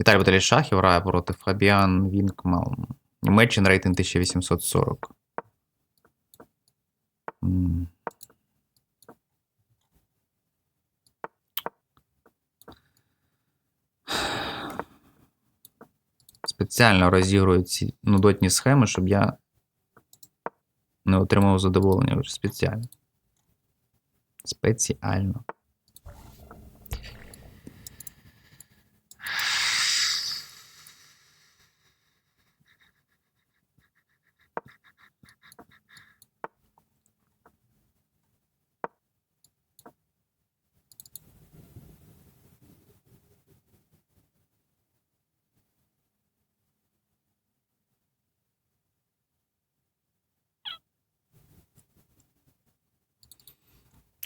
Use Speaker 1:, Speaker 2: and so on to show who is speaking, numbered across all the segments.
Speaker 1: Віталій Баталій Шахів грає проти Фабіан Вінкмалм. Німеччина рейтинг 1840. Спеціально розігрую ці нудотні схеми, щоб я не отримав задоволення спеціально. Спеціально.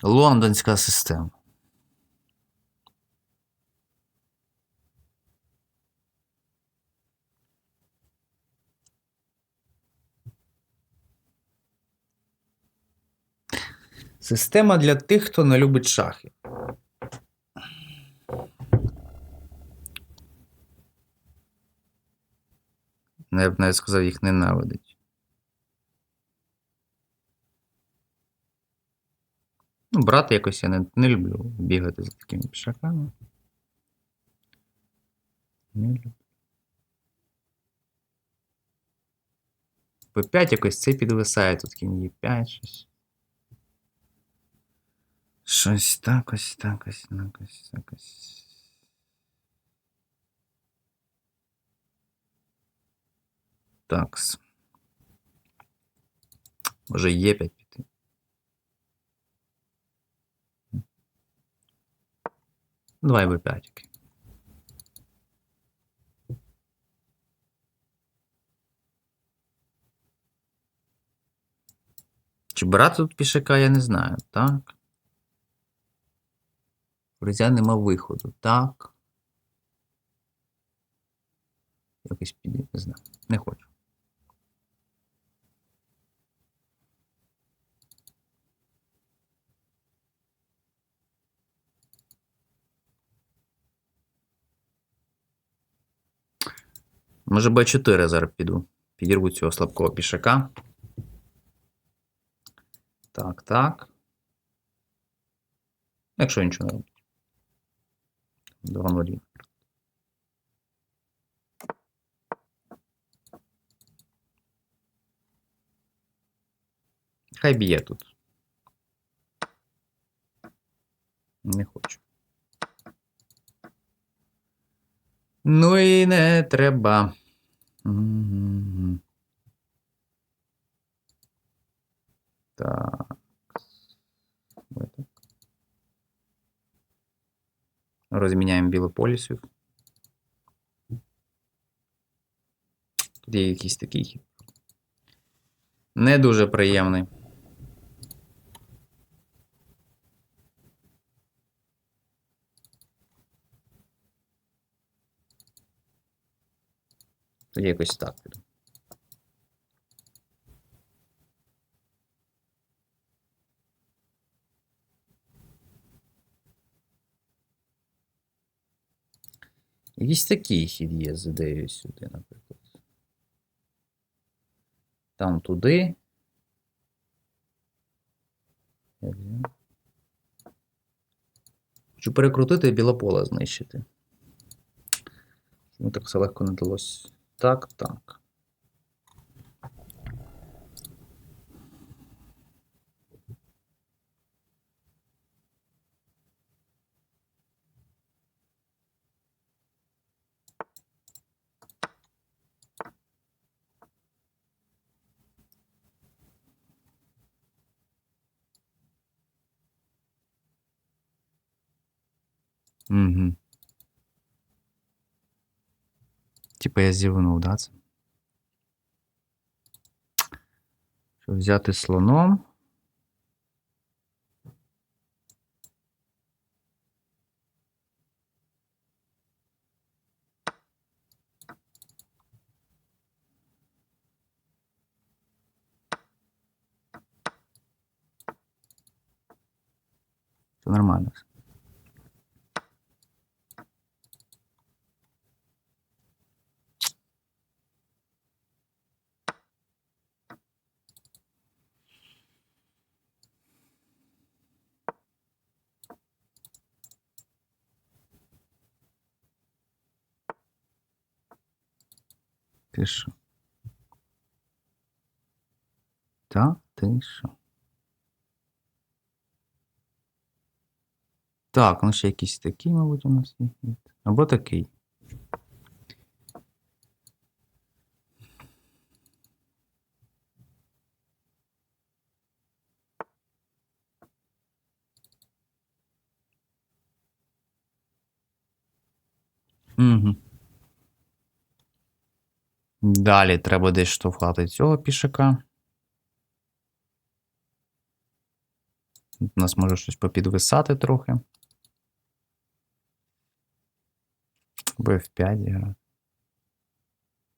Speaker 1: Лондонська система. Система для тих, хто не любить шахи. Ну, Я б навіть сказав, їх ненавидить. Брати якось я не, не люблю бігати за такими пішаками. Не люблю. P5 якось це підвисає, тут кінь Е5 щось. Щось так ось, так ось, так ось, так ось. Такс. Може Е5 Давай Б5. окей. Чи брати тут пішака, я не знаю, так. Фрезя нема виходу, так. Якось піде, не знаю. Не хочу. Може Б4 зараз піду. Підірву цього слабкого пішака. Так, так. Якщо нічого не робить. Два нулі. Хай б'є тут. Не хочу. Ну і не треба. Мгм. Так. Ой, так. Розміняємо білу полісів. Тут є якийсь такий хід. Не дуже приємний. Тоді якось так піду. Якийсь такий хід є з ідеєю сюди, наприклад. Там туди. Хочу перекрутити і білополе знищити. Чому так все легко не вдалося? Так, так. Угу. Типа я зівнув, да? Це? Щоб взяти слоном. Все. Ти? Та ти? Так, ну ще якийсь такий, мабуть, у нас є. Або такий. Угу. Далі треба десь штовхати цього пішака. У нас може щось попідвисати трохи. Або F5 зіграти.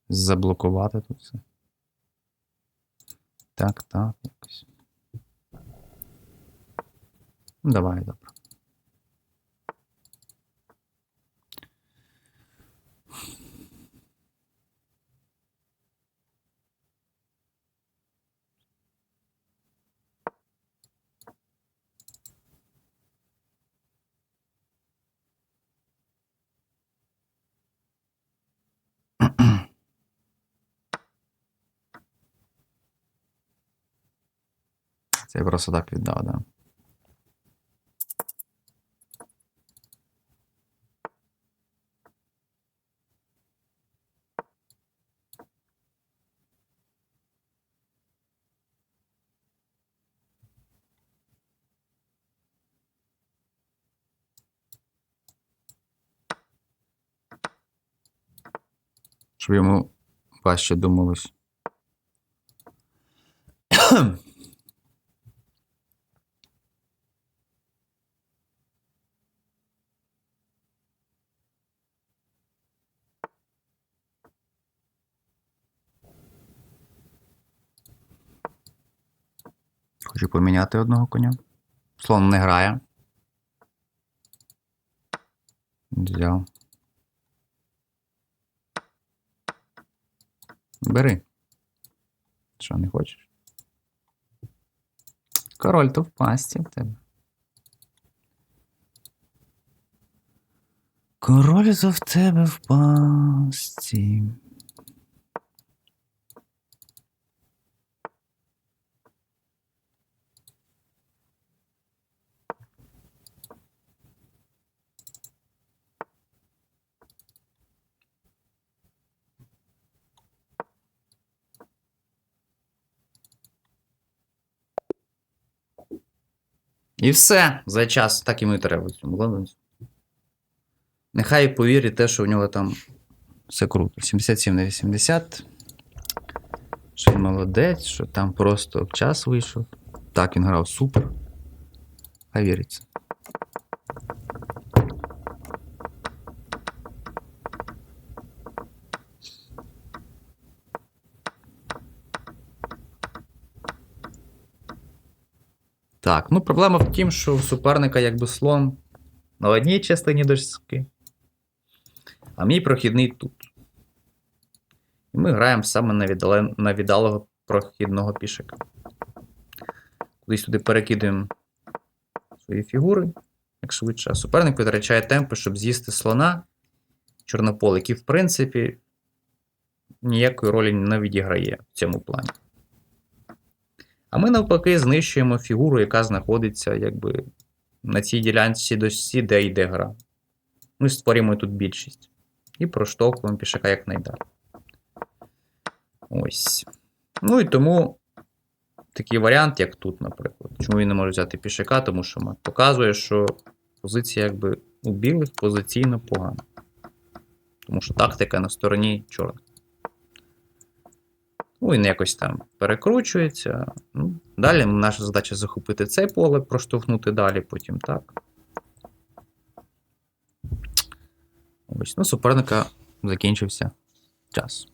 Speaker 1: Заблокувати тут все. Так, так, якось. Ну, Давай, добре. Це я просто так віддав, да. Щоб йому важче думалось. Хочу поміняти одного коня. Слон не грає. Взяв. Бери. Що, не хочеш? Король то в пасті в тебе. Король то в тебе в пасті. І все. За час так йому і треба. Нехай повірить те, що у нього там все круто. 77 на 80. Що він молодець, що там просто час вийшов. Так, він грав супер. Хай віриться. Так, ну проблема в тім, що у суперника якби слон на одній частині дошки, а мій прохідний тут. І ми граємо саме на, віддале... на віддалого прохідного пішика. Кудись туди перекидуємо свої фігури, як швидше. А суперник витрачає темпи, щоб з'їсти слона чорнополе, який, в принципі, ніякої ролі не відіграє в цьому плані. А ми навпаки знищуємо фігуру, яка знаходиться якби на цій ділянці досі, де йде гра. Ми створюємо тут більшість. І проштовхуємо пішака якнайдалі. Ось. Ну і тому такий варіант, як тут, наприклад. Чому він не може взяти пішака? Тому що мат показує, що позиція якби у білих позиційно погана. Тому що тактика на стороні чорних. Ну, він якось там перекручується. Ну, Далі наша задача захопити це поле, проштовхнути далі, потім так. Ось, ну, суперника закінчився час.